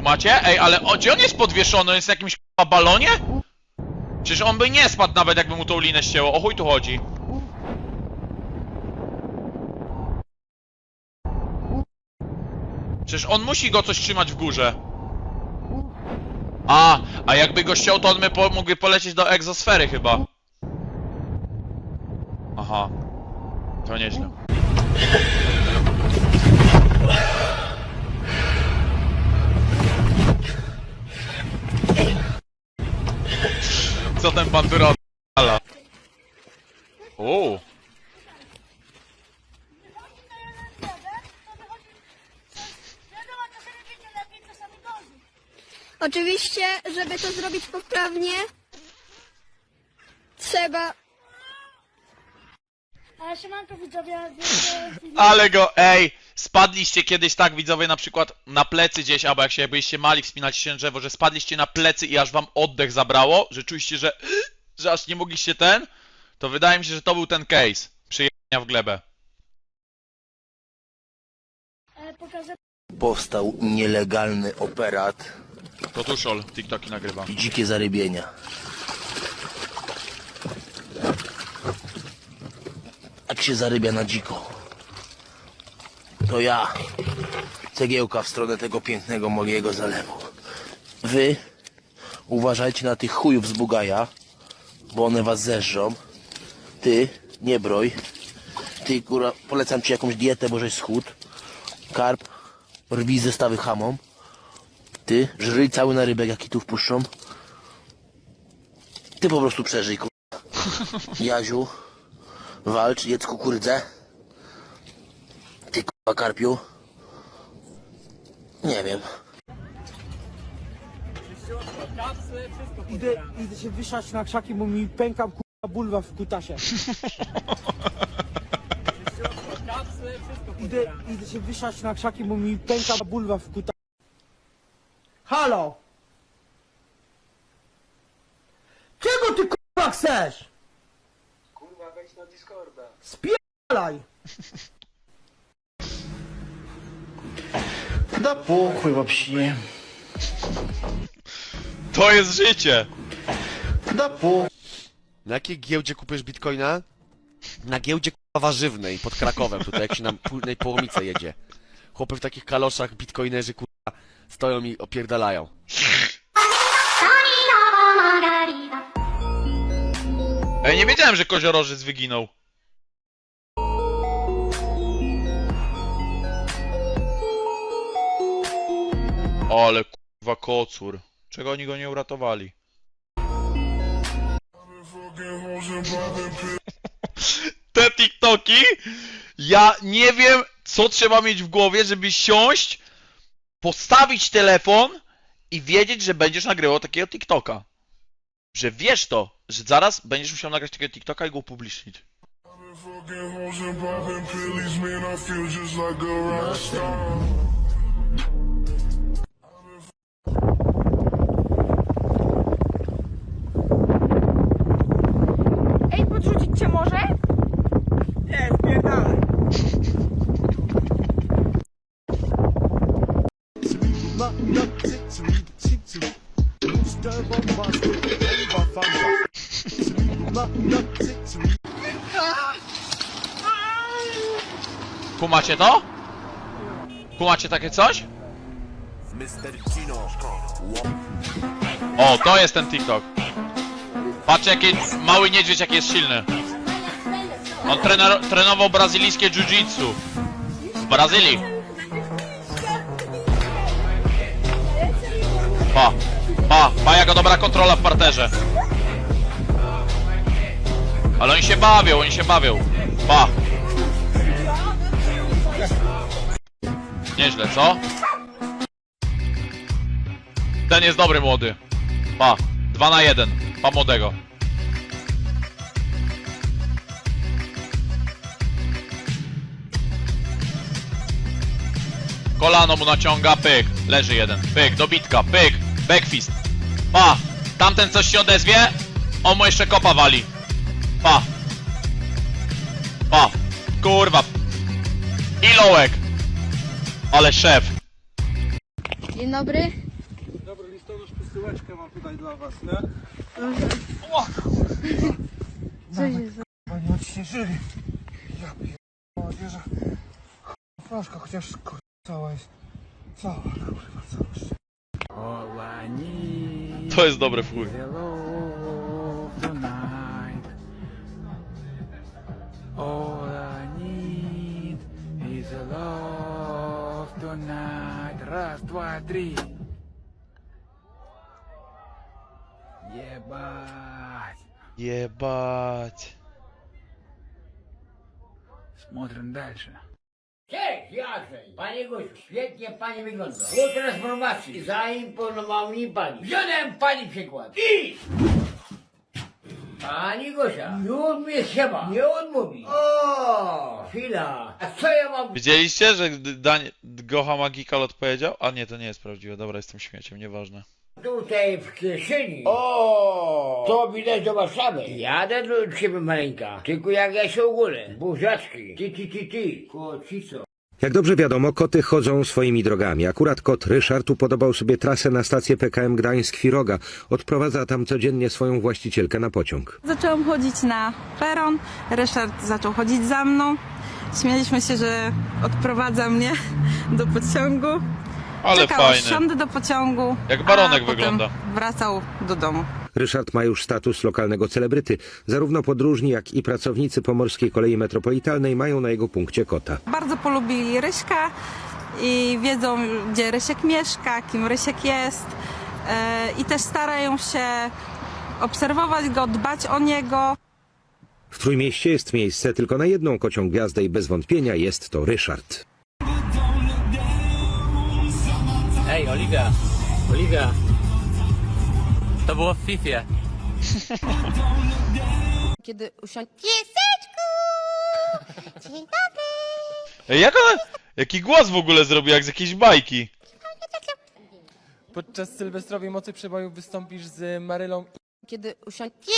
Kumacie? Ej, ale o, gdzie on jest podwieszony? On jest w jakimś balonie? Przecież on by nie spadł nawet jakby mu tą linę ścięło. O chuj tu chodzi. Przecież on musi go coś trzymać w górze. A, a jakby go ściął, to on by po, mógłby polecieć do egzosfery chyba. Aha. To nieźle. Co ten bandura odpala? Uuu. Oczywiście, żeby to zrobić poprawnie, trzeba Ale siemanko widzowie, Ale go, ej! Spadliście kiedyś tak, widzowie, na przykład na plecy gdzieś, albo jak się byliście mali, wspinaliście się na drzewo, że spadliście na plecy i aż wam oddech zabrało, że czuliście, że, że aż nie mogliście ten, to wydaje mi się, że to był ten case. Przyjechania w glebę. e, pokażę Powstał nielegalny operat To tuszol, TikToki nagrywa. i dzikie zarybienia. Jak się zarybia na dziko, to ja cegiełka w stronę tego pięknego mojego zalewu. Wy uważajcie na tych chujów z Bugaja, bo one was zeżrą. Ty, nie broj. Ty, kurwa, polecam ci jakąś dietę, bo żeś schód. Karp, rwij zestawy hamą. Ty, żryj cały na rybek, jaki tu wpuszczą. Ty po prostu przeżyj, kur... Jaziu, walcz, jedz kukurydzę. Karpiu. Nie wiem. Idę, idę się wyszać na krzaki, bo mi pęka kurwa bulwa w kutasie. Idę, idę się wyszać na krzaki, bo mi pęka bulwa w kutasie. Halo! Czego ty kurwa chcesz? Kurwa, wejdź na Discorda. Spierdalaj! Da pokój, wopsie. To jest życie! Da pokój. Na jakiej giełdzie kupujesz bitcoina? Na giełdzie k***a warzywnej pod Krakowem, tutaj jak się na pólnej połomice jedzie. Chłopy w takich kaloszach, bitcoinerzy k***a stoją i opierdalają. Ej, nie wiedziałem, że koziorożec wyginął. Ale kurwa kocur. Czego oni go nie uratowali? Te TikToki? Ja nie wiem, co trzeba mieć w głowie, żeby siąść, postawić telefon i wiedzieć, że będziesz nagrywał takiego TikToka. Że wiesz to, że zaraz będziesz musiał nagrać takiego TikToka i go upublicznić. Fucking hoes and popping pillies, man, I feel just like a rock star. Kumacie to? Kumacie takie coś? O, to jest ten TikTok. Patrz jaki mały niedźwiedź jaki jest silny. On trener, trenował brazylijskie jiu-jitsu. W Brazylii. Pa, pa, pa jaka dobra kontrola w parterze. Ale oni się bawią, oni się bawią. Pa. Nieźle, co? Ten jest dobry młody. Pa, dwa na jeden. Pa młodego. Kolano mu naciąga, pyk. Leży jeden. Pyk, dobitka, pyk. Backfist. Pa, tamten coś się odezwie. On mu jeszcze kopa wali. Pa. Pa. Kurwa. I lołek. Ale szef. Dzień dobry. To już posyłeczkę mam tutaj dla was, nie? Panie odśnieżyli. Ja pierdolę, wierzę. Proszka, chociaż kurwa cała jest. Cała, kurwa, cała. To jest dobre w два, три. Ебать. Jebać. Смотрим дальше. Cześć, Jacek! Panie Gosiu, świetnie pani wygląda. Po transformacji zaimponował mi pani. Wziąłem pani przykład. I... Pani Gosia, już mnie chyba nie odmówi. O, chwila. A co ja mam... Widzieliście, że gdy Dań... Gocha Magikal odpowiedział? A nie, to nie jest prawdziwe. Dobra, jestem śmieciem, nieważne. Tutaj w kieszeni. O, to widać do Warszawy. Jadę do ciebie maleńka. Tylko jak ja się ogólę. Buziaczki. Ty, ty, ty, ty. Kocico. Jak dobrze wiadomo, koty chodzą swoimi drogami. Akurat kot Ryszard upodobał sobie trasę na stację PKM Gdańsk-Firoga. Odprowadza tam codziennie swoją właścicielkę na pociąg. Zaczęłam chodzić na peron, Ryszard zaczął chodzić za mną. Śmieliśmy się, że odprowadza mnie do pociągu. Ale Czekał, aż fajny. wsiądę do pociągu. Jak baronek a potem wygląda. Wracał do domu. Ryszard ma już status lokalnego celebryty. Zarówno podróżni, jak i pracownicy Pomorskiej Kolei Metropolitalnej mają na jego punkcie kota. Bardzo polubili Ryśka i wiedzą, gdzie Rysiek mieszka, kim Rysiek jest. E, I też starają się obserwować go, dbać o niego. W Trójmieście jest miejsce tylko na jedną kocią gwiazdę i bez wątpienia jest to Ryszard. Ej, Oliwia. Oliwia. To było w FIFA. Kiedy usiądzie... Ej, jak ona... Jaki głos w ogóle zrobił, jak z jakiejś bajki. Podczas Sylwestrowej Mocy Przeboju wystąpisz z Marylą Kiedy usiądzie...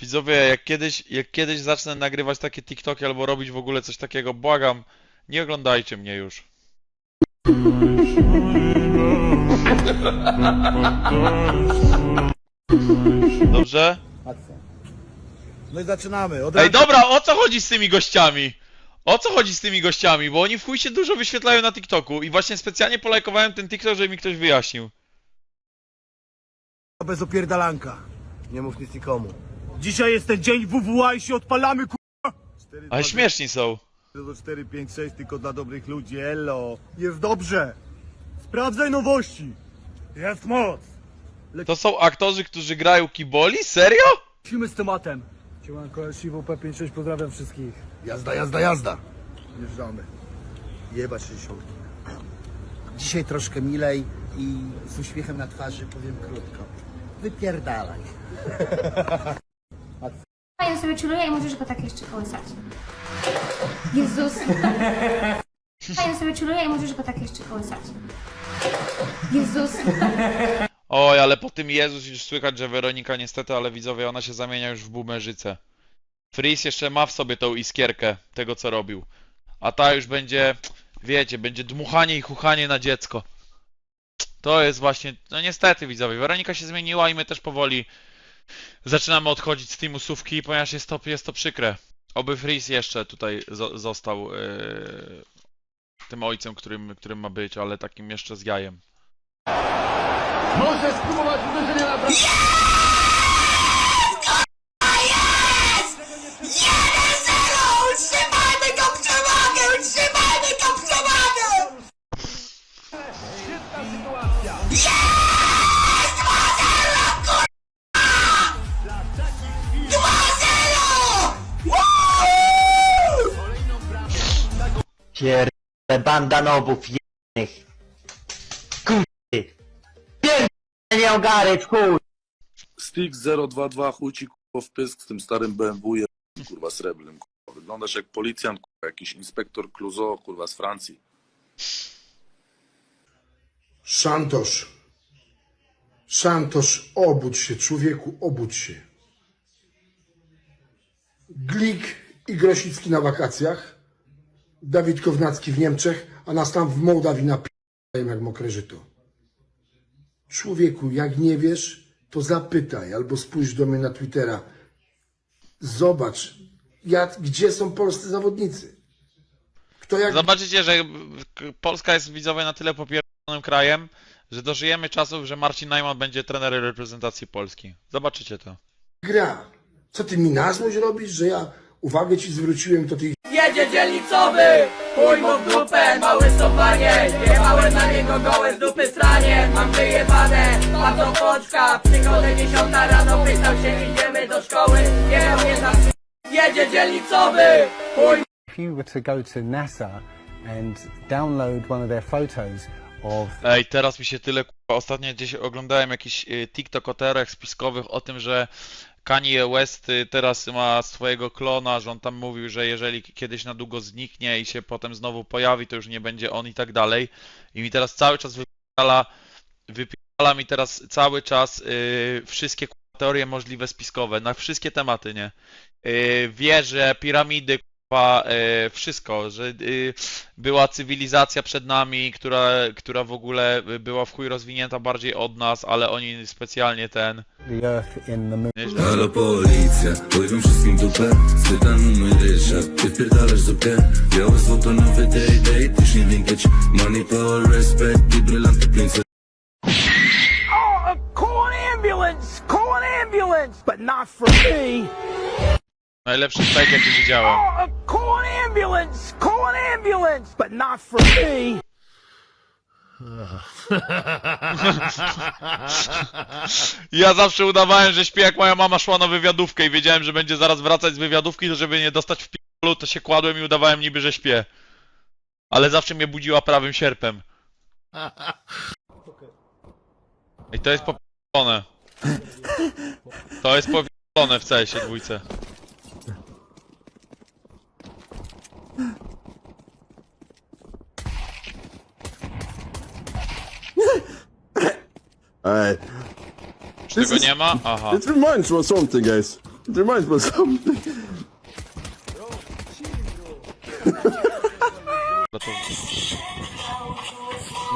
Widzowie, jak kiedyś, jak kiedyś zacznę nagrywać takie TikToki albo robić w ogóle coś takiego, błagam, nie oglądajcie mnie już. Dobrze? No i zaczynamy. Od Ej, dobra, o co chodzi z tymi gościami? O co chodzi z tymi gościami? Bo oni w chuj się dużo wyświetlają na TikToku i właśnie specjalnie polajkowałem ten TikTok, żeby mi ktoś wyjaśnił. Bez opierdalanka. Nie mów nic nikomu. Dzisiaj jest ten dzień WWA i się odpalamy, ku... Ale śmieszni są. 4, 5, 6 tylko dla dobrych ludzi, elo. Jest dobrze. Sprawdzaj nowości. Jest moc. To są aktorzy, którzy grają kiboli? Serio? Lecimy z tematem. Siemanko, Siwo P56, pozdrawiam wszystkich. Jazda, jazda, jazda. Jeżdżamy. Jebać 60. Dzisiaj troszkę milej i z uśmiechem na twarzy powiem krótko. Wypierdalaj. Fajnie sobie chilluje i możesz go tak jeszcze kołysać. Jezus. Fajnie sobie chilluje i możesz go tak jeszcze kołysać. Jezus. Oj, ale po tym Jezus już słychać, że Weronika niestety, ale widzowie, ona się zamienia już w bumerzycę. Freeze jeszcze ma w sobie tą iskierkę tego, co robił. A ta już będzie, wiecie, będzie dmuchanie i chuchanie na dziecko. To jest właśnie, no niestety widzowie, Weronika się zmieniła i my też powoli zaczynamy odchodzić z teamu Sówki, ponieważ jest to, jest to przykre. Oby Freeze jeszcze tutaj zo został yy, tym ojcem, którym, którym ma być, ale takim jeszcze z jajem. Może spróbować uderzenia na bramkę. Pierdolę banda nobów jednych. Kurwy. Pierdolę nie ogary, w chuj. Stick 022 chuj ci kurwa w pysk z tym starym BMW je, kurwa srebrnym kurwa. Wyglądasz jak policjant, kurwa, jakiś inspektor Clouseau, kurwa z Francji. Szantosz. Szantosz, obudź się, człowieku, obudź się. Glik i Grosicki na wakacjach. Dawid Kownacki w Niemczech, a nas tam w Mołdawii napierają jak mokre żyto. Człowieku, jak nie wiesz, to zapytaj albo spójrz do mnie na Twittera. Zobacz, jak, gdzie są polscy zawodnicy. Kto jak Zobaczycie, że Polska jest widzowie na tyle popierdonym krajem, że dożyjemy czasów, że Marcin Najman będzie trenerem reprezentacji Polski. Zobaczycie to. gra. Co ty mi na złość robisz, że ja uwagę ci zwróciłem, to ty Jedzie dzielnicowy, chuj mu w dupę, mały stopanie Jechałem na niego gołe z dupy stranie. Mam wyjebane, a to poczka. Przychodzę dziesiąta rano, pytał się idziemy do szkoły. Nie, on nie zawsze Jedzie dzielnicowy, chuj If you were to go to NASA and download one of their photos of Ej, teraz mi się tyle kurwa. Ostatnio gdzieś oglądałem jakiś y, TikTok o teoriach spiskowych o tym, że Kanye West y, teraz ma swojego klona, że on tam mówił, że jeżeli kiedyś na długo zniknie i się potem znowu pojawi, to już nie będzie on i tak dalej. I mi teraz cały czas wypierdala, wypierdala mi teraz cały czas y, wszystkie teorie możliwe spiskowe, na wszystkie tematy, nie? Y, wieże, piramidy, kurwa, y, wszystko, że y, była cywilizacja przed nami, która, która w ogóle była w chuj rozwinięta bardziej od nas, ale oni specjalnie ten. the Earth in the moon. Nieźle. Halo policja, powiem wszystkim dupę Spytam numer Ryszard, ty wpierdalasz zupkę Białe złoto, nowy day, day Tyś nie money, power, respect I brylanty 500 Call an ambulance, call an ambulance But not for me Najlepszy fake jaki widziałem. Call an ambulance, call an ambulance But not for me Ja zawsze udawałem, że śpię jak moja mama szła na wywiadówkę i wiedziałem, że będzie zaraz wracać z wywiadówki, to żeby nie dostać w p***lu, to się kładłem i udawałem niby, że śpię. Ale zawsze mnie budziła prawym sierpem. I to jest popierdolone. To jest popierdolone w CS-ie dwójce. Alright, Czy tego nie ma? Aha. it reminds me of something guys It reminds me of something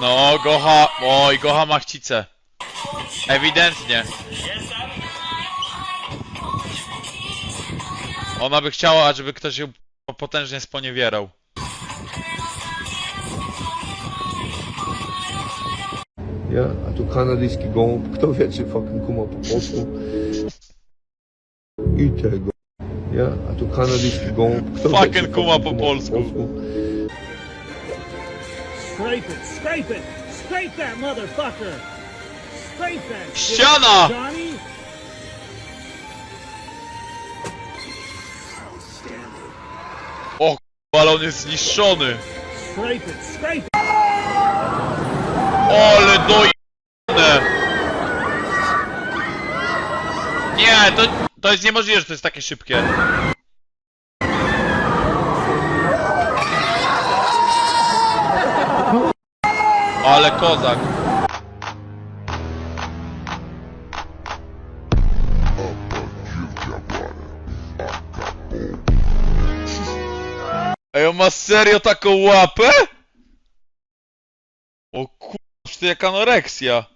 No, Gocha... Oj, Gocha ma chcicę. Ewidentnie. Ona by chciała, żeby ktoś ją potężnie sponiewierał. Ja, a tu kanadyjski gołąb, kto wie, czy fucking kuma po polsku. I tego. Ja, a tu kanadyjski gołąb, kto Fucking wie, czy kuma po polsku. Scrape it, scrape it, scrape that motherfucker Scrape that Ściana! Johnny O, k***a, ale on jest zniszczony. Scrape it, scrape it Ole dojebane. Nie, to, to jest niemożliwe, że to jest takie szybkie. Ale kozak. Ej, on ma serio taką łapę? O kurwa, to jak anoreksja.